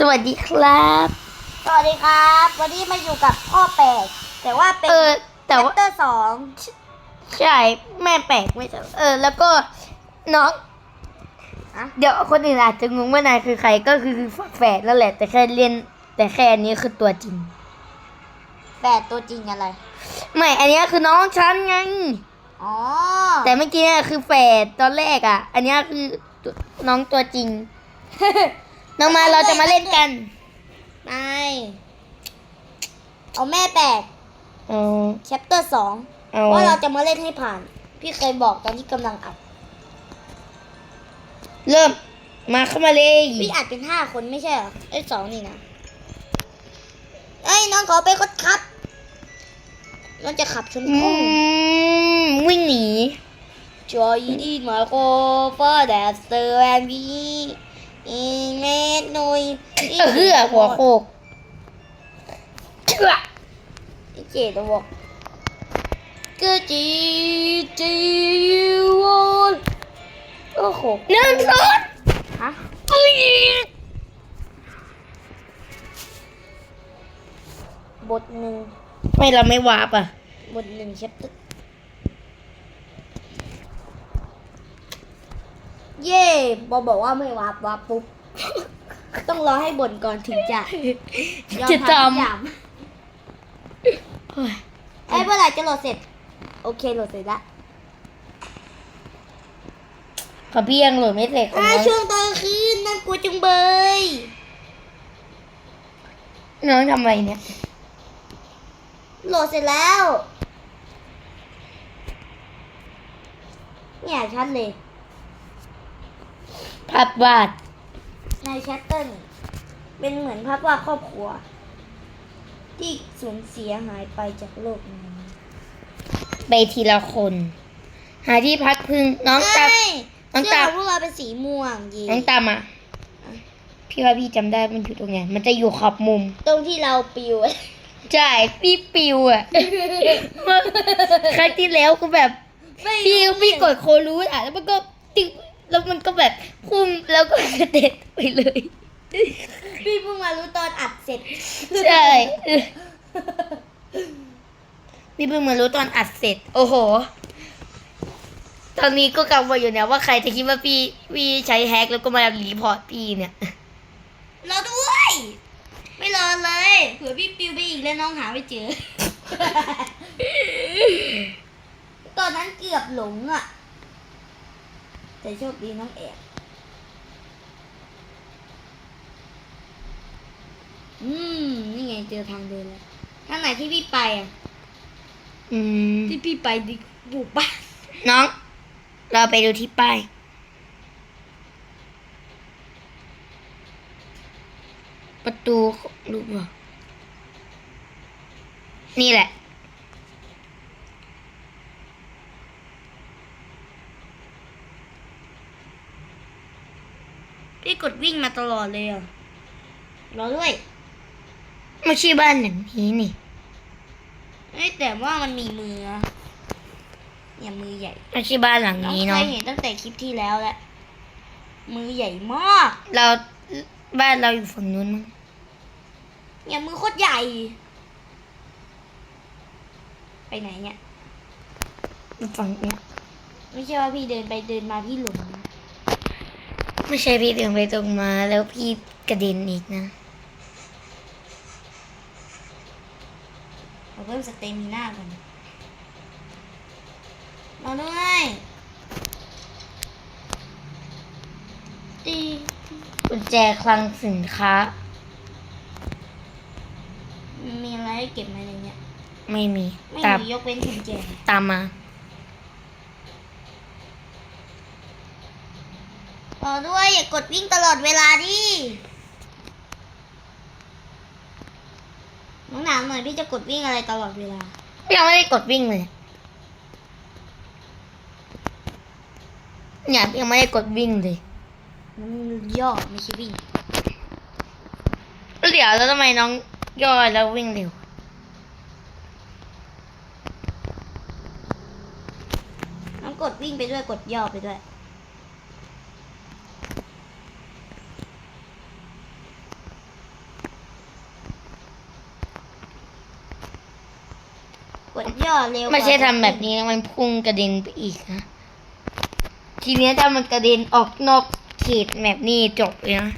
สวัสดีครับ สวัสดีครับ วันนี้มาอยู่กับพ่อแปลกแต่ว่าเป็นเออ แต่ว่าเตอร์สองใช่แม่แปลกไม่ใช่เออ แล้วก็น้องอะเดี๋ยวคนอื่นอาจจะงงว่านายคือใครก็คือฝาแฝดนั่นแหละ แต่แค่เรียน แต่แค่อันนี้คือตัวจริงแฝดตัวจริงอะไร ไม่อันนี้คือน้องฉันไงอ๋อแต่เมื่อกี้เนี่ยคือแฝดตอนแรกอะ อันนี้คือตัวน้องตัวจริง น้องมาเราจะมาเล่นกันไม่เอาแม่แปลกเอา แชปเตอร์สองเอา ว่าเราจะมาเล่นให้ผ่าน พี่เคยบอกตอนที่กำลังอัดเริ่ม มาเข้ามาเลยพี่อัดเป็นห้าคนไม่ใช่เหรอไอ้ยสองนี่นะเอ้ยน้องขอไปกดครับน้องจะขับชนอืพุ่งมวิ่งหนี Cho ý đi mà cô phơ đẹp từ em đi In mét nôi เออเหือหัวโคกเชื่อ Chị đâu บอก Cứ chị chị yêu ơi Ơ khổ หนึ่งสอง Hả? อุ้ยบทหนึ่งไม่เราไม่วาร์ปอะ บทหนึ่งเชปตึก เย่บอบอกว่าไม่วาบวาบปุ๊บ ต้องรอให้บ่นก่อนถึงจะยอมจะทำทุกจำอย่างไอ้ยเมื่อไหร่จะโหลดเสร็จ โอเคโหลดเสร็จละขอพี่ยังโหลดไม่เสร็จของอ่าน้องช่วงตอนคืนน่ากลัวจุงเบยน้องทำอะไรเนี่ยโหลดเสร็จแล้ว เนี่ยชัดเลย ภาพวาดในแชทเตอร์นี่เป็นเหมือนภาพวาดครอบครัว ที่สูญเสียหายไปจากโลกนี้ไปทีละคน หาที่พักพึ่งน้องตามใช่น้องเสื้ตาอพวกเราเป็นสีม่วงยีน้องตามมาพี่ว่าพี่จำได้มันอยู่ตรงไหนมันจะอยู่ขอบมุม ตรงที่เราปิว ใช่พี่ปิวอะครั้งที่แล้วก็แบบพี่พี่กดโครูดอะแล้วมันก็ติ๊ก แล้วมันก็แบบพุ่งแล้วก็กระเด็นไปเลย พี่เพิ่งมารู้ตอนอัดเสร็จ ใช่ พี่เพิ่งมารู้ตอนอัดเสร็จ โอ้โห ตอนนี้ก็กังวลอยู่เนี่ยว่าใครจะคิดว่าพี่พี่ใช้แฮกแล้วก็มารีพอร์ตพี่เนี่ย รอด้วย ไม่รอเลยเผื่อพี่ปิวไปอีกแล้วน้องหาไม่เจอ ตอนนั้นเกือบหลงอะ แต่โชคดีน้องแอบอืม นี่ไงเจอทางเดินแล้วทางไหนที่พี่ไปอะ อืม ที่พี่ไปดิบุกบ้านน้อง เราไปดูที่ป้าย ประตูรูปเหรอนี่แหละ พี่กดวิ่งมาตลอดเลยอะรอด้วยไม่ใช่บ้านหลังนี้นี่เอ้ยแต่ว่ามันมีมือนะเนี่ยมือใหญ่ไม่ใช่บ้านหลังน้องนี้เคเนาะยเห็นตั้งแต่คลิปที่แล้วแหละมือใหญ่มากเราบ้านเราอยู่ฝั่งนู้นมั้งเนี่ยมือโคตรใหญ่ ไปไหนเนี่ย ฝั่งเนี้ยไม่ใช่ว่าพี่เดินไปเดินมาพี่หลงนะ ไม่ใช่พี่เดินไปตรงมาแล้วพี่กระเด็นอีกนะเราเพิ่มสเตมิน่าก่อนรอด้วยตีกุญแจคลังสินค้า มีอะไรให้เก็บไหมในเนี่ยไม่มีไม่ตามมียกเว้นกุญแจ ตามมา อด้วยอย่ากดวิ่งตลอดเวลาดิน้องหนาวหน่อยพี่จะกดวิ่งอะไรตลอดเวลายังไม่ได้กดวิ่งเลยเนี่ยยังไม่ได้กดวิ่งเลยมันย่อไม่ใช่วิ่งแล้วเดี๋ยวแล้วทำไมน้องย่อยแล้ววิ่งเร็วน้องกดวิ่งไปด้วยกดย่อไปด้วย กดย่อเร็วไม่ใช่ทำแบบนี้นะมันพุ่งกระเด็นไปอีกนะทีเนี้ยถ้ามันกระเด็นออกนอกเขตแบบนี้จบเลยนะ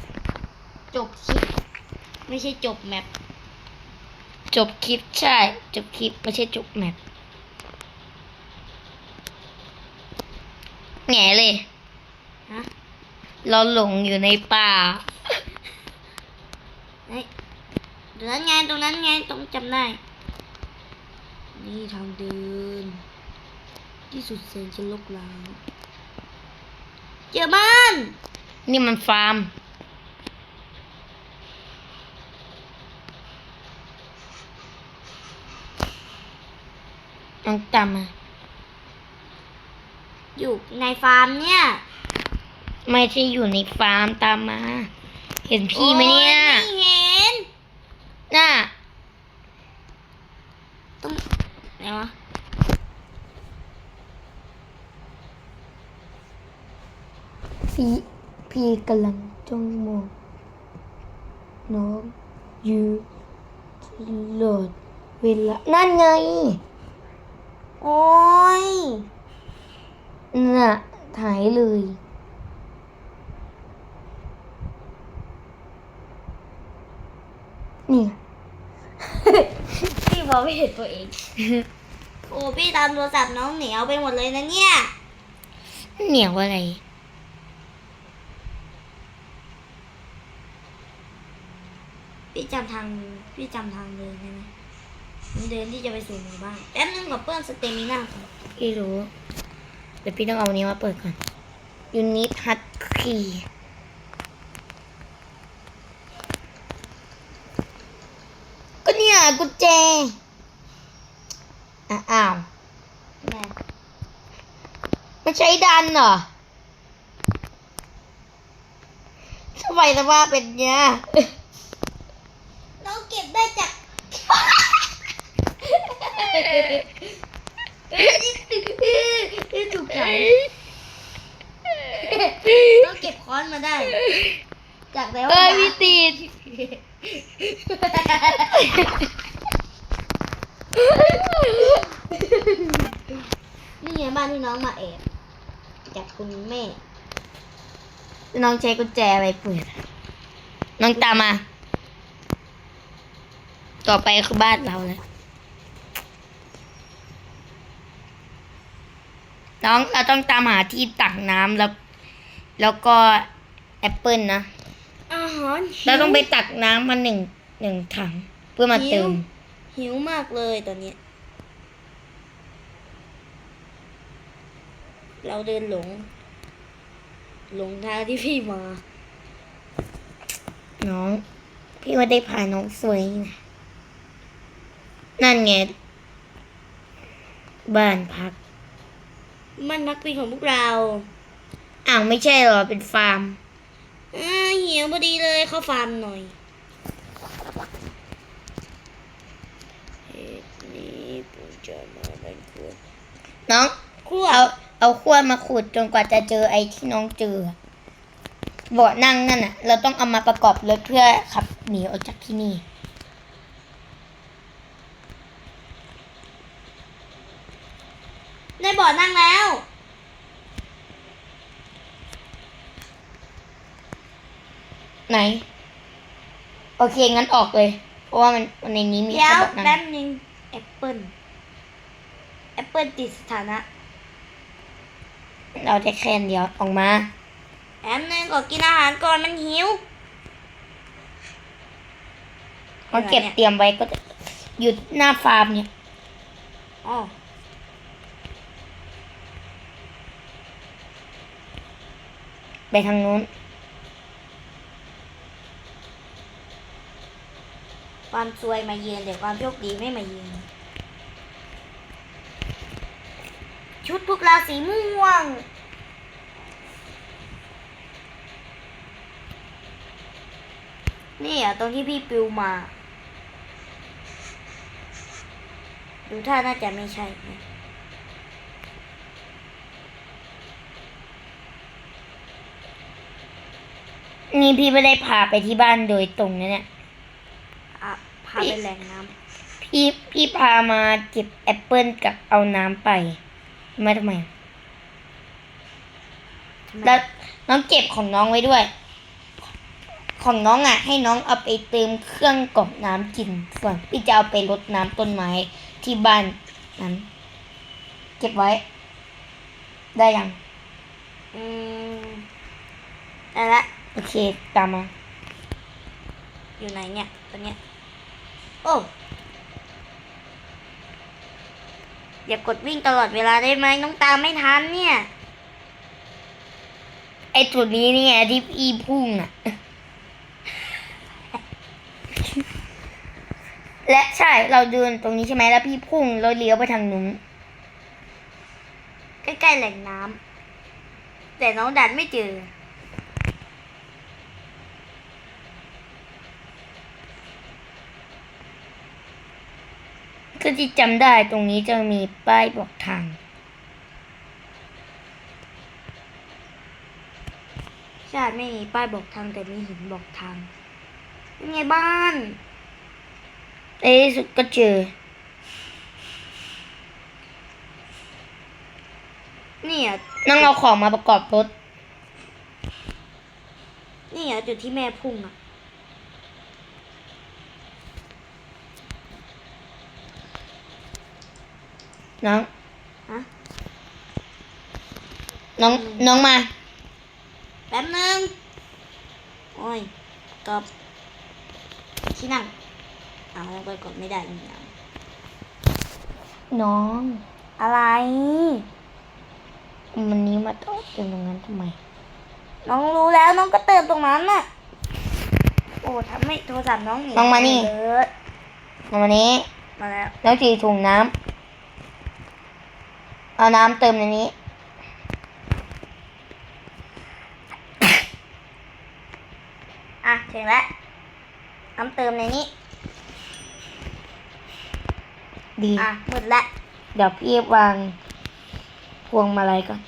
จบคลิป ไม่ใช่จบแมปจบคลิปใช่ จบคลิปไม่ใช่จบแมปแง่เลย ฮะเราหลงอยู่ในป่าเฮ้ยตรงนั้นไงตรงนั้นไงต้องจำได้ นี่ทางเดิน ที่สุดแสนจะลกล้างเจอบ้านนี่มันฟาร์มน้องตามมา อยู่ในฟาร์มเนี่ย ไม่ใช่อยู่ในฟาร์มตามมา เห็นพี่ไหมเนี่ย โอ้ไม่เห็น น่า ต้องไหนวะ พี่ พี่กำลังจ้องมองน้องอยู่ตลอดเวลา นั่นไง โอ้ยน่ะหายเลย นี่ พี่บอกไม่เห็นตัวเอง โอ้พี่ตามโทรศัพท์น้องเหนียวไปหมดเลยนะเนี่ย เหนียวอะไร พี่จำทางพี่จำทางเดินได้ไหมมันเดินที่จะไปสู่หมู่บ้านแป๊บนึงกับเพื่อนสเตมิน่าก่อนพี่รู้เดี๋ยวพี่ต้องเอาอันนี้มาเปิดก่อนยูนิตฮัตคีก็เนี่ยกุญแจอะอ้าวแม่ไม่ใช่ดันเหรอทำไมสภาพเป็นเนี้ย น้องเก็บได้จาก ที่ถูกขายน้องเก็บค้อนมาได้ จากแต่ว่าเอ้ยพี่ตีดนี่ไงบ้านที่น้องมาแอบจากคุณแม่ น้องใช้กุญแจไปเปิด น้องตามมา ต่อไปคือบ้านเราแล้ว น้องเราต้องตามหาที่ตักน้ำแล้ว แล้วก็แอปเปิลนะ อาหารเราต้องไปตักน้ำมาหนึ่งหนึ่งถัง เพื่อมาเติม หิวมากเลยตอนเนี้ยเราเดินหลง หลงทางที่พี่มา น้อง พี่ว่าได้พาน้องสวยนะนั่นไง บ้านพัก มันพักเป็นของพวกเรา อ้าวไม่ใช่เหรอเป็นฟาร์มอ่าหิวพอดีเลยเข้าฟาร์มหน่อยเหตุนี้ผมจะมาเป็นครัวน้องครัวเอาเอาขั้วมาขุดจนกว่าจะเจอไอ้ที่น้องเจอเบาะนั่งนั่นน่ะ เราต้องเอามาประกอบรถเพื่อขับหนีออกจากที่นี่ ได้บ่อนั่งแล้ว ไหน โอเค งั้นออกเลย เพราะว่ามันมันในนี้มีเดี๋ยแค่วเบาะนั่แป๊งบนึงแอปเปิลแอปเปิลติดสถานะ เราได้แค่อันเดียวออกมาแป๊บนึงก็กินอาหารก่อนมันหิวเราเก็บเตรียมไว้ก็จะหยุดหน้าฟาร์มเนี่ยอ๋อ ไปทางนู้น ความซวยมาเยือนแต่ความโชคดีไม่มาเยือนชุดพวกเราสีม่วง นี่อะตรงที่พี่ปิวมา ดูท่าน่าจะไม่ใช่นะ นี่พี่ไม่ได้พาไปที่บ้านโดยตรงนะเนี่ย อะพาไปแหล่งน้พี่พี่พี่พามาเก็บแอปเปิลกับเอาน้ำไปมาทำไมทำไมแล้วน้องเก็บของน้องไว้ด้วย ของน้องอะ ให้น้องเอาไปเติมเครื่องกรอกน้ำกิน ส่วนพี่จะเอาไปรดน้ำต้นไม้ที่บ้านนั้น เก็บไว้ ได้ยัง อืมได้ละ โอเค ตามมา อยู่ไหนเนี่ยตอนเนี้ย โอ้ อย่ากดวิ่งตลอดเวลาได้ไหมน้องตามไม่ทันเนี่ย ไอ้จุดนี้นี่ไงที่พี่พุ่งอะ และใช่เราเดินตรงนี้ใช่ไหมแล้วพี่พุ่งเราเลี้ยวไปทางนู้นใกล้ๆแหล่งน้ำแต่น้องดันไม่เจอ คือที่จำได้ตรงนี้จะมีป้ายบอกทางใช่ไม่มีป้ายบอกทางแต่มีหินบอกทางเป็นไงบ้านในที่สุดก็เจอนี่อะนั่งเอาของมาประกอบรถนี่อะจุดที่แม่พุ่งอะ น้องฮะน้องน้องมา แป๊บนึง โอ้ยกอบที่นั่งเอาแล้วไปกดไม่ได้อีกอย่างน้อง อะไรมันนี้มาต่อเต็มตรงนั้นทำไม น้องรู้แล้วน้องก็เติมตรงนั้นน่ะ โอ้ทำให้โทรศัพท์น้องหนีน้องมานี่ เลยมาวันนี้มาแล้ว แล้วจีถุงน้ำ เอาน้ำเติมในนี้ อะถึงแล้ว น้ำเติมในนี้ ดี อะหมดแล้ว เดี๋ยวพี่วางพวงมาลัยก่อน